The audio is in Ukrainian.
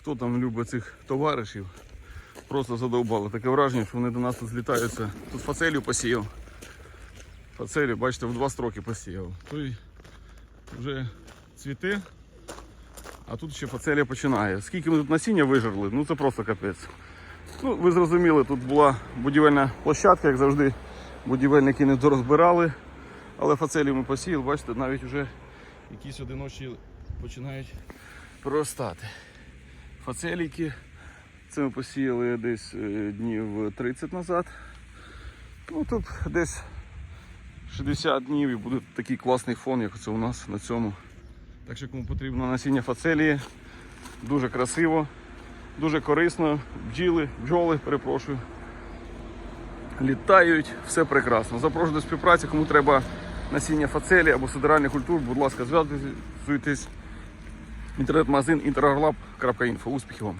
Хто там любить цих товаришів, просто задовбали. Таке враження, що вони до нас тут злітаються. Тут фацелю посіяв. Фацелю, бачите, в два строки посіяв. Той вже цвіте, а тут ще фацелія починає. Скільки ми тут насіння вижерли, ну це просто капець. Ну, ви зрозуміли, тут була будівельна площадка, як завжди, будівельники не дорозбирали. Але фацелію ми посіяли, бачите, навіть вже якісь одиночі починають проростати. Фацеліки. Це ми посіяли десь е, днів 30 назад. Ну тут десь 60 днів і буде такий класний фон, як це у нас на цьому. Так що кому потрібно насіння фацелії, дуже красиво, дуже корисно. Бджіли, бджоли, перепрошую. Літають, все прекрасно. Запрошую до співпраці, кому треба насіння фацелі або сидеральних культур, будь ласка, зв'язуйтесь. Інтернет-магазин interarlab.info. Успіхів вам!